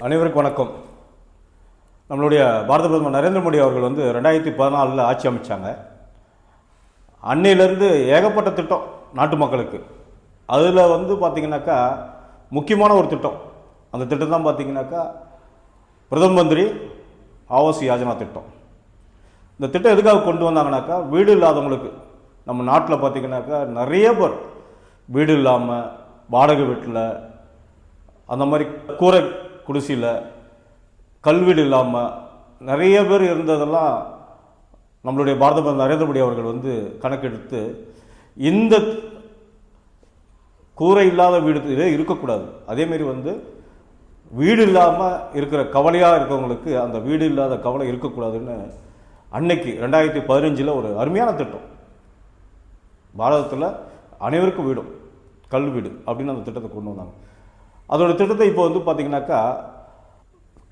அனைவருக்கும் வணக்கம். நம்மளுடைய பாரத பிரதமர் நரேந்திர மோடி அவர்கள் வந்து ரெண்டாயிரத்தி பதினாலில் ஆட்சி அமைச்சாங்க. அன்னையிலேருந்து ஏகப்பட்ட திட்டம் நாட்டு மக்களுக்கு. அதில் வந்து பார்த்திங்கனாக்கா முக்கியமான ஒரு திட்டம். அந்த திட்டம் தான் பார்த்திங்கனாக்கா பிரதம மந்திரி ஆவாஸ் யோஜனா திட்டம். இந்த திட்டம் எதுக்காக கொண்டு வந்தாங்கனாக்கா வீடு இல்லாதவங்களுக்கு. நம்ம நாட்டில் பார்த்திங்கனாக்கா நிறைய பேர் வீடு இல்லாமல் வாடகை வீட்டில் அந்த மாதிரி கூரை குடிசையில் கல்வீடு இல்லாமல் நிறைய பேர் இருந்ததெல்லாம் நம்மளுடைய பாரத பிரதமர் நரேந்திர மோடி அவர்கள் வந்து கணக்கெடுத்து இந்த கூரை இல்லாத வீடு இருக்கக்கூடாது. அதேமாரி வந்து வீடு இல்லாமல் இருக்கிற கவலையாக இருக்கவங்களுக்கு அந்த வீடு இல்லாத கவலை இருக்கக்கூடாதுன்னு அன்னைக்கு ரெண்டாயிரத்தி பதினஞ்சில் ஒரு அருமையான திட்டம். பாரதத்தில் அனைவருக்கும் வீடும் கல் வீடு அப்படின்னு அந்த திட்டத்தை கொண்டு வந்தாங்க. அதோட திட்டத்தை இப்போ வந்து பார்த்தீங்கன்னாக்கா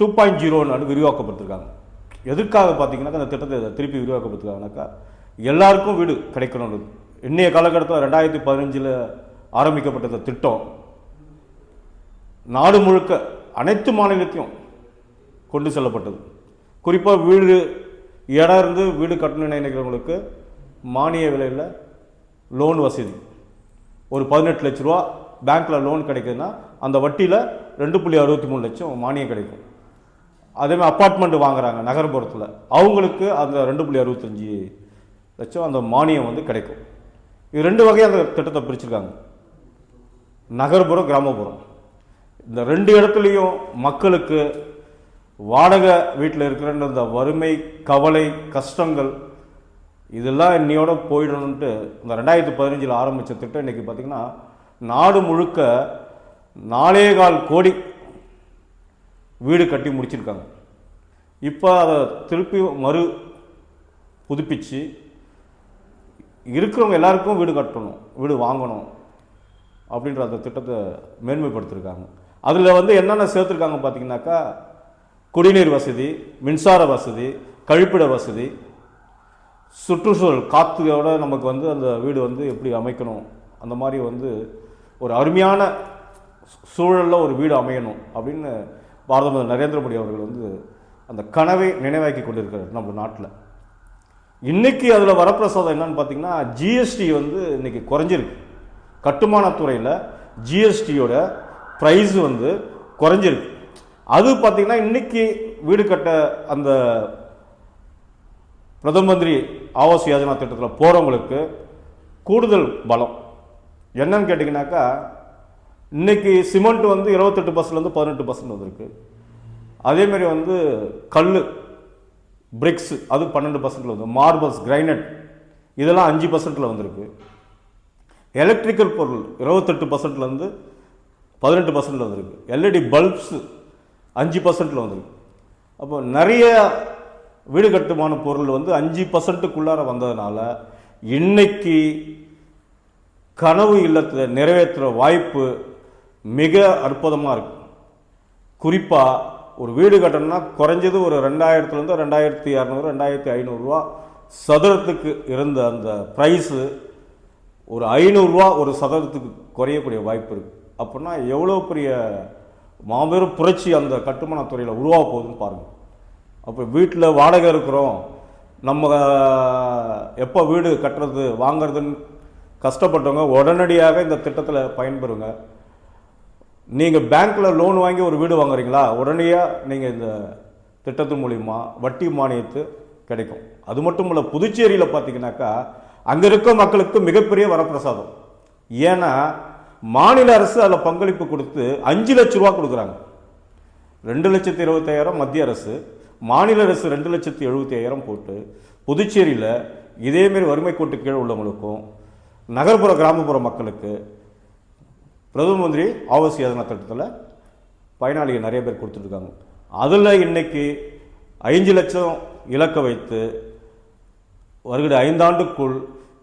டூ பாயிண்ட் ஜீரோன்னு விரிவாக்கப்படுத்திருக்காங்க. எதுக்காக பார்த்தீங்கன்னாக்கா அந்த திட்டத்தை திருப்பி விரிவாக்கப்படுத்திருக்காங்கனாக்கா எல்லாருக்கும் வீடு கிடைக்கணும்னு. இன்றைய காலகட்டத்தில் ரெண்டாயிரத்தி பதினஞ்சில் ஆரம்பிக்கப்பட்ட இந்த திட்டம். நாடு முழுக்க அனைத்து மாநிலத்தையும் கொண்டு செல்லப்பட்டது. குறிப்பாக வீடு இடம் இருந்து வீடு கட்டணும்னு நினைக்கிறவங்களுக்கு மானிய விலையில் லோன் வசதி. ஒரு பதினெட்டு லட்ச ரூபா பேங்க்கில் லோன் கிடைக்குதுன்னா அந்த வட்டியில் ரெண்டு புள்ளி அறுபத்தி மூணு லட்சம் மானியம் கிடைக்கும். அதேமாதிரி அப்பார்ட்மெண்ட் வாங்குறாங்க நகர்ப்புறத்தில் அவங்களுக்கு அந்த ரெண்டு புள்ளி அறுபத்தஞ்சி லட்சம் அந்த மானியம் வந்து கிடைக்கும். இது ரெண்டு வகையாக அந்த திட்டத்தை பிரிச்சுருக்காங்க. நகர்ப்புறம் கிராமப்புறம் இந்த ரெண்டு இடத்துலையும் மக்களுக்கு வாடகை வீட்டில் இருக்கிற இந்த வறுமை கவலை கஷ்டங்கள் இதெல்லாம் இன்னையோட போயிடணுன்ட்டு இந்த ரெண்டாயிரத்தி பதினஞ்சில் ஆரம்பித்த திட்டம் இன்றைக்கி பார்த்திங்கன்னா நாடு முழுக்க நாலே கால் கோடி வீடு கட்டி முடிச்சிருக்காங்க. இப்போ அதை திருப்பி மறு புதுப்பிச்சு இருக்கிறவங்க எல்லாருக்கும் வீடு கட்டணும் வீடு வாங்கணும் அப்படின்ற அந்த திட்டத்தை மேன்மைப்படுத்திருக்காங்க. அதில் வந்து என்னென்ன சேர்த்துருக்காங்க பார்த்தீங்கன்னாக்கா குடிநீர் வசதி மின்சார வசதி கழிப்பிட வசதி சுற்றுச்சூழல் காற்றுயோட நமக்கு வந்து அந்த வீடு வந்து எப்படி அமைக்கணும் அந்த மாதிரி வந்து ஒரு அருமையான சூழலில் ஒரு வீடு அமையணும் அப்படின்னு பாரத பிரதமர் நரேந்திர மோடி அவர்கள் வந்து அந்த கனவை நினைவாக்கி கொண்டிருக்கிறார் நம்ம நாட்டில். இன்னைக்கு அதில் வரப்பிரசாதம் என்னன்னு பார்த்தீங்கன்னா ஜிஎஸ்டி வந்து இன்றைக்கி குறைஞ்சிருக்கு. கட்டுமானத்துறையில் ஜிஎஸ்டியோட ப்ரைஸ் வந்து குறைஞ்சிருக்கு. அது பார்த்தீங்கன்னா இன்றைக்கி வீடு கட்ட அந்த பிரதம மந்திரி ஆவாஸ் யோஜனா திட்டத்தில் போகிறவங்களுக்கு கூடுதல் பலம். என்னன்னு கேட்டிங்கனாக்கா இன்றைக்கி சிமெண்ட் வந்து இருபத்தெட்டு பர்சன்ட்லேருந்து பதினெட்டு பர்சன்ட் வந்திருக்கு. அதேமாரி வந்து கல் பிரிக்ஸ் அது பன்னெண்டு பர்சன்டில் வந்து மார்பல்ஸ் கிரைனட் இதெல்லாம் அஞ்சு பர்சன்ட்டில் வந்திருக்கு. எலக்ட்ரிக்கல் பொருள் இருபத்தெட்டு பர்சன்ட்லேருந்து பதினெட்டு பர்சன்ட்ல வந்திருக்கு. எல்இடி பல்ப்ஸ் அஞ்சு பர்சன்ட்டில் வந்திருக்கு. அப்போ நிறைய வீடு கட்டுமான பொருள் வந்து அஞ்சு பர்சன்ட்டுக்குள்ளார வந்ததுனால இன்றைக்கி கனவு இல்லத்தை நிறைவேற்றுற வாய்ப்பு மிக அற்புதமாக இருக்கு. குறிப்பாக ஒரு வீடு கட்டணும்னா குறைஞ்சது ஒரு ரெண்டாயிரத்துலேருந்து ரெண்டாயிரத்தி இரநூறு ரெண்டாயிரத்தி ஐநூறுரூவா சதுரத்துக்கு இருந்த அந்த ப்ரைஸு ஒரு ஐநூறுரூவா ஒரு சதுரத்துக்கு குறையக்கூடிய வாய்ப்பு இருக்குது அப்படின்னா எவ்வளோ பெரிய மாபெரும் புரட்சி அந்த கட்டுமானத்துறையில் உருவாக போகுதுன்னு பாருங்கள் அப்போ வீட்டில் வாடகை இருக்கிறோம். நம்ம எப்போ வீடு கட்டுறது வாங்குறதுன்னு கஷ்டப்பட்டவங்க உடனடியாக இந்த திட்டத்தில் பயன்பெறுங்க. நீங்கள் பேங்க்கில் லோன் வாங்கி ஒரு வீடு வாங்குறீங்களா? உடனடியாக நீங்கள் இந்த திட்டத்து மூலிமா வட்டி மானியத்து கிடைக்கும். அது மட்டும் இல்லை புதுச்சேரியில் பார்த்தீங்கன்னாக்கா அங்கே இருக்க மக்களுக்கு மிகப்பெரிய வரப்பிரசாதம். ஏன்னா மாநில அரசு அதில் பங்களிப்பு கொடுத்து அஞ்சு லட்ச ரூபா கொடுக்குறாங்க. ரெண்டு லட்சத்தி இருபத்தாயிரம் மத்திய அரசு மாநில அரசு ரெண்டு லட்சத்தி எழுபத்தி ஐயாயிரம் போட்டு புதுச்சேரியில் இதேமாரி வறுமை கோட்டு கீழே உள்ளவங்களுக்கும் நகர்ப்புற கிராமப்புற மக்களுக்கு பிரதம மந்திரி ஆவாஸ் யோஜனா திட்டத்தில் பயனாளிகள் நிறைய பேர் கொடுத்துட்ருக்காங்க. அதில் இன்னைக்கு ஐந்து லட்சம் இலக்க வைத்து வருகிற ஐந்தாண்டுக்குள்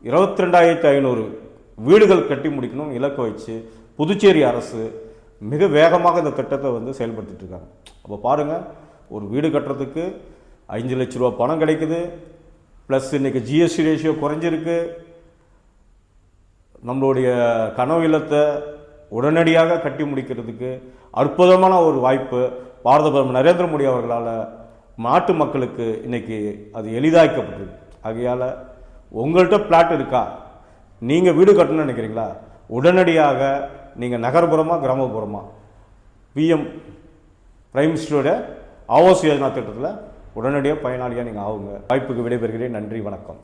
இருபத்தி ரெண்டாயிரத்தி ஐநூறு வீடுகள் கட்டி முடிக்கணும் இலக்கு வச்சு புதுச்சேரி அரசு மிக வேகமாக இந்த திட்டத்தை வந்து செயல்படுத்திட்டு இருக்காங்க அப்போ பாருங்கள் ஒரு வீடு கட்டுறதுக்கு அஞ்சு லட்ச ரூபா பணம் கிடைக்குது ப்ளஸ் இன்றைக்கி ஜிஎஸ்டி ரேஷியோ குறைஞ்சிருக்கு நம்மளுடைய கனவு இல்லத்தை உடனடியாக கட்டி முடிக்கிறதுக்கு அற்புதமான ஒரு வாய்ப்பு பாரத பிரதமர் நரேந்திர மோடி அவர்களால் நாட்டு மக்களுக்கு இன்னைக்கு அது எளிதாக்கப்பட்டிருக்கு. ஆகையால் உங்கள்கிட்ட பிளாட் இருக்கா? நீங்கள் வீடு கட்டணும்னு நினைக்கிறீங்களா? உடனடியாக நீங்கள் நகர்ப்புறமாக கிராமப்புறமா? பிஎம் பிரைம் மினிஸ்டரோட ஆவாஸ் யோஜனா திட்டத்தில் உடனடியாக பயனாளியாக நீங்கள் ஆகுங்க. வாய்ப்புக்கு விடைபெறுகிறேன். நன்றி வணக்கம்.